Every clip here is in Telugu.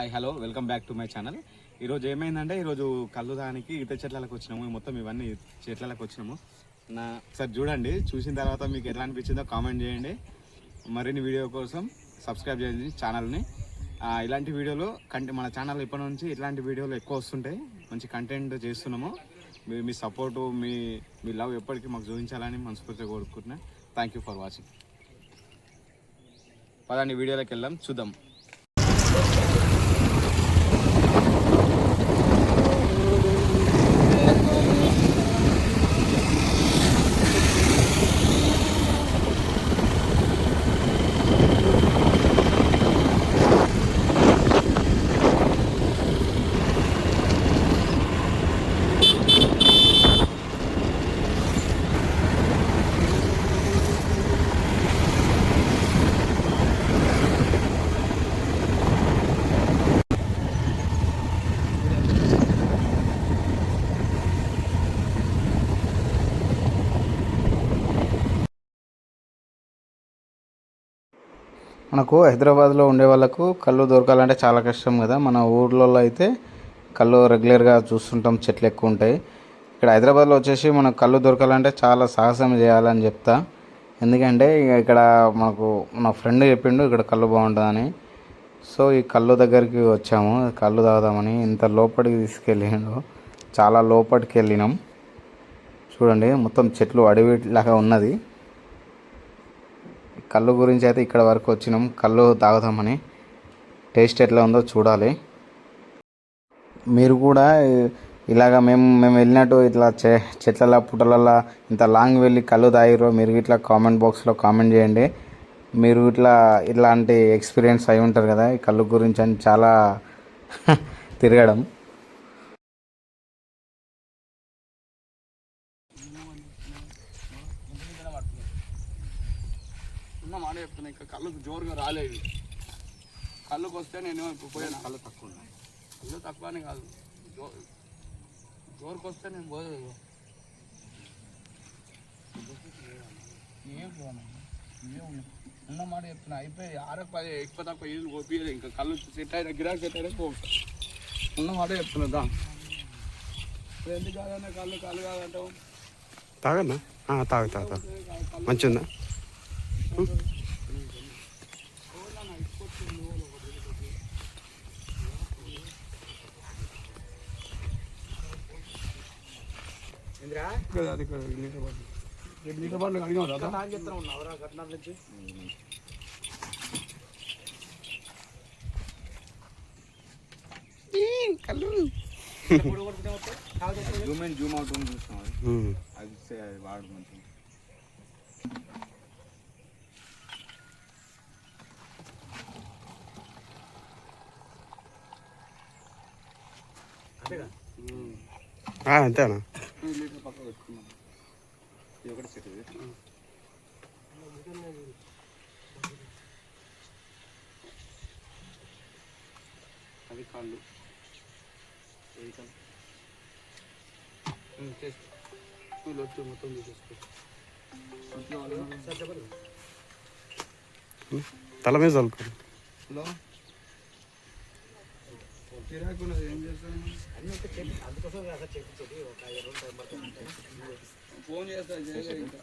I hello welcome back to my channel ఈరోజు ఏమైందంటే ఈరోజు కళ్ళు దానికి ఈత చెట్లకు వచ్చినాము. మొత్తం ఇవన్నీ చెట్లకు వచ్చినాము. నా ఒకసారి చూడండి. చూసిన తర్వాత మీకు ఎట్లా అనిపించిందో కామెంట్ చేయండి. మరిన్ని వీడియో కోసం సబ్స్క్రైబ్ చేయండి ఛానల్ని. ఇలాంటి వీడియోలు కంటే మన ఛానల్ ఇప్పటి నుంచి ఇలాంటి వీడియోలు ఎక్కువ వస్తుంటాయి. మంచి కంటెంట్ చేస్తున్నాము. మీ మీ సపోర్టు మీ మీ లవ్ ఎప్పటికీ మాకు చూపించాలని మనస్ఫూర్తిగా కోరుకుంటున్నా. థ్యాంక్ యూ ఫర్ వాచింగ్ పదండి వీడియోలోకి వెళ్దాం. చూద్దాం. మనకు హైదరాబాద్లో ఉండే వాళ్ళకు కళ్ళు దొరకాలంటే చాలా కష్టం కదా. మన ఊర్లలో అయితే కళ్ళు రెగ్యులర్గా చూస్తుంటాం చెట్లు ఎక్కువ ఉంటాయి. ఇక్కడ హైదరాబాద్లో వచ్చేసి మనకు కళ్ళు దొరకాలంటే చాలా సాహసం చేయాలని చెప్తా. ఎందుకంటే ఇక్కడ మనకు నా ఫ్రెండ్ చెప్పిండు ఇక్కడ కళ్ళు బాగుంటుందని. సో ఈ కళ్ళు దగ్గరికి వచ్చాము. కళ్ళు తాగుదామని ఇంత లోపలికి తీసుకెళ్ళిండు. చాలా లోపలికి వెళ్ళినాం. చూడండి మొత్తం చెట్లు అడవిలాగా ఉన్నది. కళ్ళు గురించి అయితే ఇక్కడ వరకు వచ్చినాం. కళ్ళు తాగుదామని. టేస్ట్ ఎట్లా ఉందో చూడాలి. మీరు కూడా ఇలాగ మేము మేము వెళ్ళినట్టు ఇట్లా చె చెట్లలో పుట్టలల్లో ఇంత లాంగ్ వెళ్ళి కళ్ళు తాగిరో మీరు ఇట్లా కామెంట్ బాక్స్లో కామెంట్ చేయండి. మీరు ఇట్లా ఇట్లాంటి ఎక్స్పీరియన్స్ అయి ఉంటారు కదా ఈ కళ్ళు గురించి అని చాలా తిరగడం. చెప్తున్నా ఇంకా కళ్ళకు జోరుగా రాలేదు. కళ్ళుకి వస్తే నేను ఇప్పుడు పోయాను? కళ్ళు తక్కువ ఉన్నాయి. కళ్ళు తక్కువ అని కాదు. జో జోరుకు వస్తే నేను పోలేదు ఏం పోను? ఏం ఉన్న మాట చెప్తున్నా అయిపోయి ఆరకు పది ఎక్కువ తక్కువ ఇల్లు పోపియదు ఇంకా. కళ్ళు సెట్ అయినా గిరాకీ సెట్ అయినా పోతా ఉన్న మాట చెప్తున్నా ఎందుకు కాదన్నా కళ్ళు కళ్ళు కాదంటావు? తాగన్నా? తాగు తాగు మంచిగా ఉందా కదా అది ఇక్కడ లీటర్ బాటిల్ రేపు లీటర్ బాటిల్ అడిగాం కదా జూమ్ ఇన్ జూమ్ అవుట్ అది. వాడు మంచిగా ఆ, అంతేనా? లీటర్ పక్క పెట్టుకున్నాం. ఇది ఒకటి సెట్ ఇది. అది కాళ్ళు. ఏది కాళ్ళు. చేసి నువ్వు వచ్చి మొత్తం తీసేసుకో. తల మీద చల్లుకోండి హలో? గిరాకున్నది ఏం చేస్తాను ఫోన్ చేస్తా చేయలే ఇంకా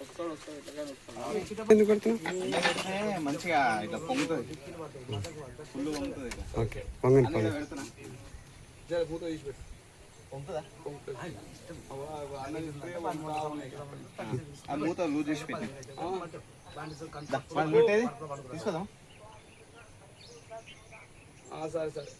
వస్తాడు వస్తాడు ఎట్లాగైనా వస్తాడు ఎందుకు కొడుతున్నా మంచిగా ఇట్లా పొంగుతుంది ఫుల్ పొంగుతుంది ఓకే పొంగండి పొంగండి జర తీసి పెట్టు పొంగుతుందా పొంగుతుంది అన్న ఆ మూత లూజ్ చేసి పెట్టి తీసుకుందాం సరే సరే.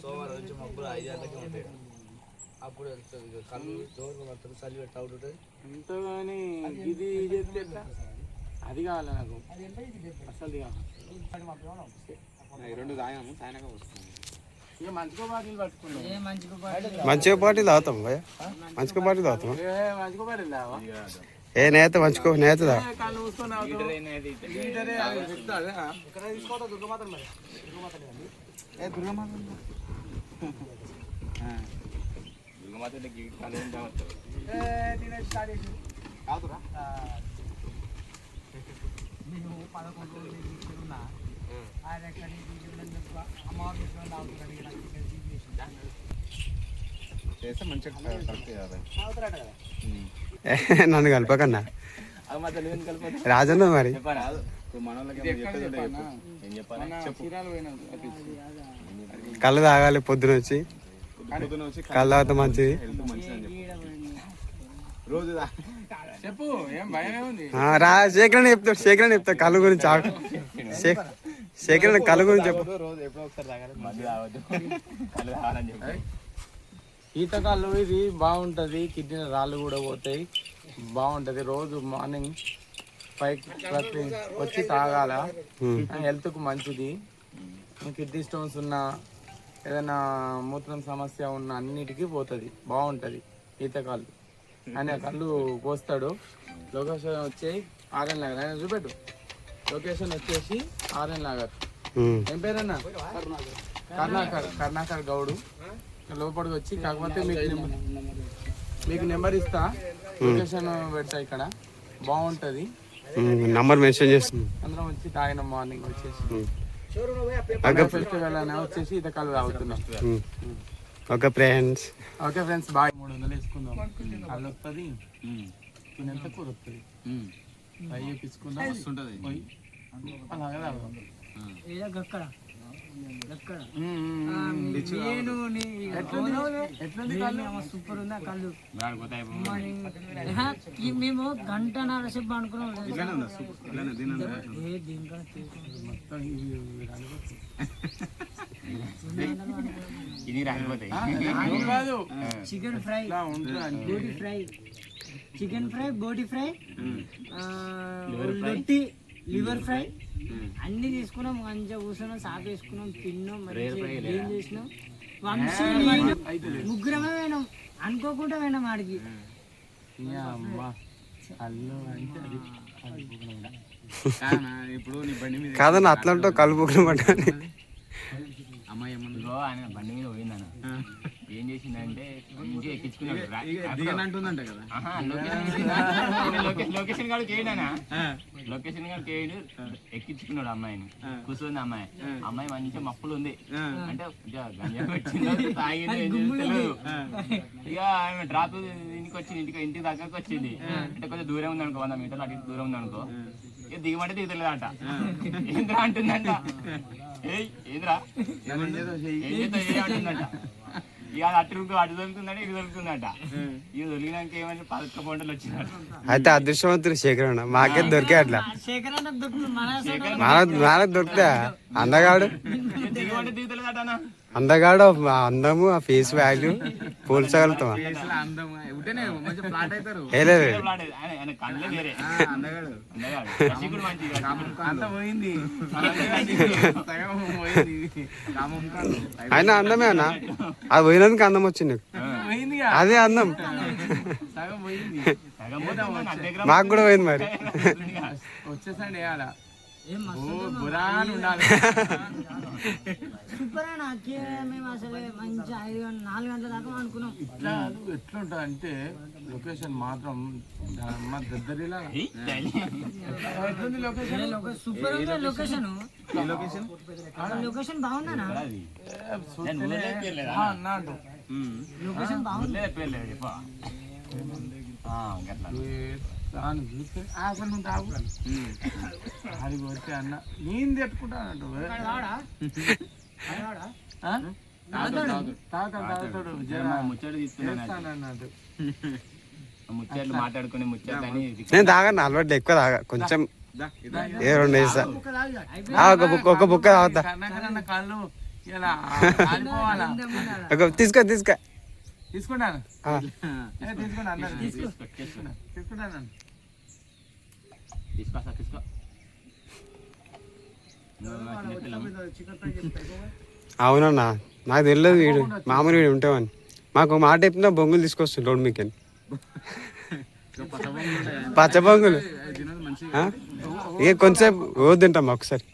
సోమవారం నుంచి మొక్కలు ఐదు గంటలకి ఉంటాయి. అప్పుడు వెళ్తుంది కళ్ళు జోరుగా పడుతుంది చలి పెట్టి అవుట్ ఉంటుంది. ఎంత కానీ ఇది చెప్తే ఎట్లా? అది కావాలి నాకు? అసలు కావాలి? రెండు తాగాము తాగినాక వస్తుంది మంచిగా పార్టీ తాగుతాం భయ మంచిగా పార్టీ తాగుతాం. ఏ నేత మంచుకో నేత తా నన్ను కలపకన్నా. రాజన్న మరి. కళ్ళు తాగాలి పొద్దున వచ్చి. కళ్ళు తాగితే మంచిది. చెప్పు. రోజు తా- ఆ, రా శేఖరణ చెప్తాడు శేఖరణ చెప్తాడు కళ్ళు గురించి ఆగు. శే- శేఖరణ కళ్ళు గురించి చెప్పు. రోజు ఎప్పుడో ఒకసారి చెప్పు. ఈతకాళ్ళు ఇది బాగుంటుంది కిడ్నీ రాళ్ళు కూడా పోతాయి. బాగుంటుంది రోజు మార్నింగ్ పైకి ప్రతి వచ్చి తాగాల. హెల్త్కు మంచిది. కిడ్నీ స్టోన్స్ ఉన్న ఏదైనా మూత్రం సమస్య ఉన్న అన్నిటికీ పోతుంది బాగుంటుంది ఈతకాళ్ళు ఆయన కళ్ళు పోస్తాడు లొకేషన్ వచ్చి ఆర్ఎన్ లాగర్. ఆయన చూపెట్టు. లొకేషన్ వచ్చేసి ఆర్ఎన్ లాగర్. ఉమ్. ఏం పేరన్నా? కర్ణాకర్ కర్ణాకర్ గౌడు. లోపలికి వచ్చి కాకపోతే మీకు నెంబర్ మీకు నెంబర్ ఇస్తా. లొకేషన్ పెడతా ఇక్కడ. బాగుంటది. నంబర్ మెన్షన్ చేస్తుంది అందరం వచ్చి తాగిన మార్నింగ్ వచ్చేసి. ఫెస్టివల్ అని వచ్చేసి కళ్ళు తాగుతున్నాం. Okay friends okay friends bye మూడు వందలు వేసుకుందాం. కళ్ళు వస్తుంది తినంత కూర వస్తుంది ఫ్రై చేపించుకుందాం. వస్తుంటది పోయి. అలాగే తాగుదాం. ఎట్లుంది? కళ్ళు? సూపర్ ఉందా కళ్ళు? ఈ మేము గంట నరసేపు అనుకున్నాం. చికెన్ ఫ్రై బోటి ఫ్రై చికెన్ ఫ్రై బోటి ఫ్రై ఆ, రొట్టి లివర్ ఫ్రై. అన్ని తీసుకున్నాం మంచిగా కూర్చున్నాం సాకు వేసుకున్నాం తిన్నాం ఏం చేసినాం? వంశీ నేను ముగ్గురమే పోయినాం. అనుకోకుండా పోయినాం ఆడికి. ఈ అమ్మ కళ్ళు అంటే అది కలుపుకున్నాం. కానా, ఇప్పుడు నీ బండి మీద కాదన్న అట్లా అంటావు కలుపుకుని పట్టాలి అమ్మాయి ఏమన్నా ఇదిగో ఆయన బండి మీద పోయిందన్న. ఏం చేసిందంటే మంచిగా ఎక్కించుకున్నాడు. కదా? లొకేషన్ కాడికి లొకేషన్ వేయడు ఎక్కించుకున్నాడు అమ్మాయిని. కూర్చుంది అమ్మాయి. అమ్మాయి మంచిగా మప్పులు ఉంది. అంటే తాగిందో ఇక ఆమె డ్రాప్ ఇంటికి వచ్చింది ఇంటికి ఇంటికి దగ్గరకు వచ్చింది. అంటే కొంచెం దూరం ఉంది అనుకో వంద మీటర్లు అటు దూరం ఉంది అనుకో ఇక దిగమంటే దిగుతలేదంట. ఏంద్రా అంటుందంట? ఏయ్ ఏంద్రా? ఏ అంటుందంట ఇక అటు అటు దొరుకుతుందంట ఇటు దొరుకుతుందంట. ఇక దొరికినాక పంటలు అయితే అదృష్టవంతుడు శేఖరణ మాకే దొరికే అట్లా. శేఖర్ అన్న దొరుకుతుంది మన మన మనకు దొరుకుతా అందగాడు? అన్న. అందగాడు అందము ఆ ఫేస్ వాల్యూ పోల్చగలుగుతాం అయినా అందమే అన్న? అది పోయినందుకు అందం వచ్చింది. అదే అందం. మాకు కూడా పోయింది మరి. వచ్చేసండి సూపర్ అన్న మేము అసలు మంచి ఐదు నాలుగు గంటల దాకా అనుకున్నాం. ఇట్లా ఎట్లుంటుంది అంటే లొకేషన్ మాత్రం దగ్గరలా లొకేషన్? సూపర్ ఉంది లొకేషన్? అంటూ. లొకేషన్ బాగుంది. దాన్ని చూస్తే ఆ, అసలు నువ్వు తాగు అది కొడితే అన్న. నేను తెట్టుకుంటానంటూ తాగుతాడు తీసుకున్నాను ముచ్చట్లు మాట్లాడుకుని ముచ్చట్లు నేను తాగను అలవాటు ఎక్కువ తాగా. కొంచెం. ఏ రెండు వేస్తా ఒక బుక్ ఒక బుక్క తాగుతా. తీసుకో తీసుకో. తీసుకుంటాను ఆ, ఏ, తీసుకుంటా అన్న. తీసుకో, తీసుకో. తీసుకుంటాను తీసుకో సార్, తీసుకో. నువ్వు మా చిన్నపిల్లవు. అవునన్నా నాకు తెలియదు వీడు. మామూలు వీడు ఉంటామని మాకు ఒక మాట చెప్పినా బొంగులు తీసుకొస్తుంది రోడ్ మీకు పచ్చ బొంగులు? ఇక కొంచెంసేపు వద్దుంటాం ఒకసారి.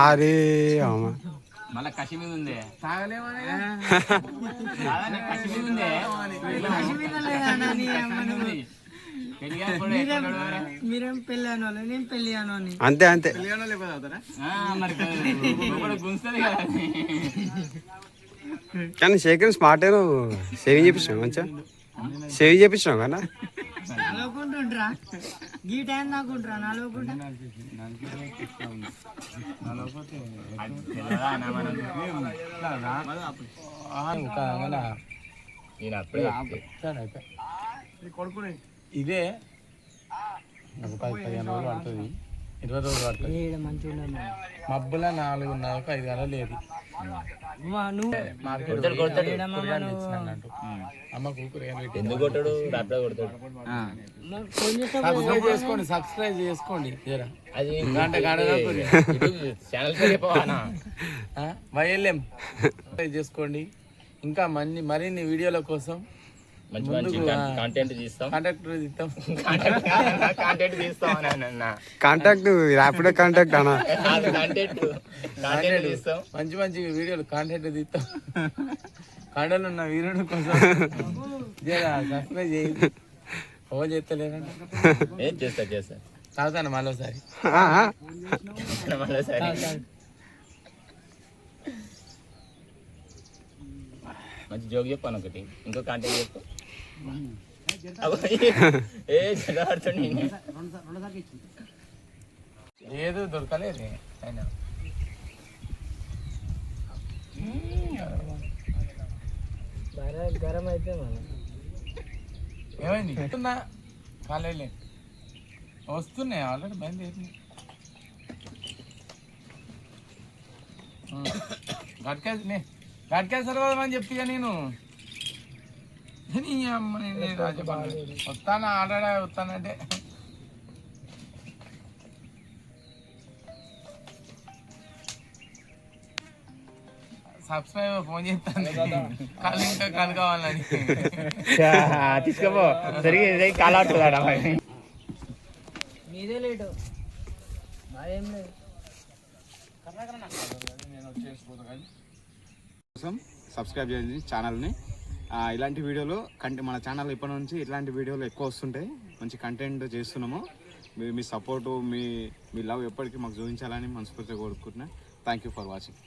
అరే అమ్మ. మళ్ళీ మీద ఉందే? మీరేం. అని వాళ్ళు నేను అని వాళ్ళని. అంతే అంతే. కానీ శేఖర్ స్మార్ట్ అయినా సేవింగ్ చేపించినావు మంచిగా? సేవింగ్ చేపించినావు కదా నలవకుంటుండ్రా? గీ టైం నాకుంట్రా నలవకుంటా? ఇదే ఒక పది పదిహేను రోజులు పడుతుంది. ఇరవై రోజులు పడుతుంది. ఈడ మంచిగా ఉండదు మబ్బుల నాలుగున్నరకు ఐదు గంటలు లేదు. ఎందుకు కొట్టాడు? కొడతాడు. సబ్స్క్రైబ్ చేసుకోండి సబ్స్క్రైబ్ చేసుకోండి. జరా అది గంట గంట. Channel YLM. చేసుకోండి. ఇంకా మన్ని మరిన్ని వీడియోల కోసం మంచి మంచి కంటెంట్ తీస్తాం. కాంటాక్ట్ ఇస్తాం కంటెంట్ తీస్తాం అని అన్న కాంటాక్ట్ ర్యాపిడో కాంటాక్ట్ అన్న. కంటెంట్ కంటెంట్ తీస్తాం. మంచి మంచి వీడియోలు కాంటెంట్ తీస్తాం కండలు ఉన్న వీరుడు కోసం. సబ్స్క్రైబ్ చేయి. ఫోన్ చేస్తలేరంట ఏం చేస్తా చేస్తా. తాగుతాను మళ్ళీసారి ఆ, ఆ. మళ్ళీ సరే మంచి జోక్ చెప్పాను ఒకటి. ఇంకో కాంటాక్ట్ చెప్పు. ఏ ఏదో దొరకలేదు అయినా. గరం అయితే మనం ఏమైంది? వస్తున్నా కాలేలే వస్తున్నాయి ఆల్రెడీ బయలుదేరి గట్కేసి గట్కేసి సరిపోదామని చెప్తిగా నేను. నీ అమ్మ నీ రాజబాబు వస్తానా ఆల్రెడీ వస్తానంటే సబ్స్క్రైబర్ ఫోన్ చేస్తాను కళ్ళు ఇంకా కళ్ళు కావాలని. తీసుకోపో. సరిగ్గా కాల్ ఆడుతుంది మీదే లేటు. మాదేం లేదు. కోసం సబ్స్క్రైబ్ చేయండి ఛానల్ని. ఇలాంటి వీడియోలు కంటే మన ఛానల్ ఇప్పటి నుంచి ఇట్లాంటి వీడియోలు ఎక్కువ వస్తుంటాయి. మంచి కంటెంట్ చేస్తున్నాము. మీ మీ సపోర్టు మీ మీ లవ్ ఎప్పటికీ మాకు చూపించాలని మనస్ఫూర్తిగా కోరుకుంటున్నా. Thank you for watching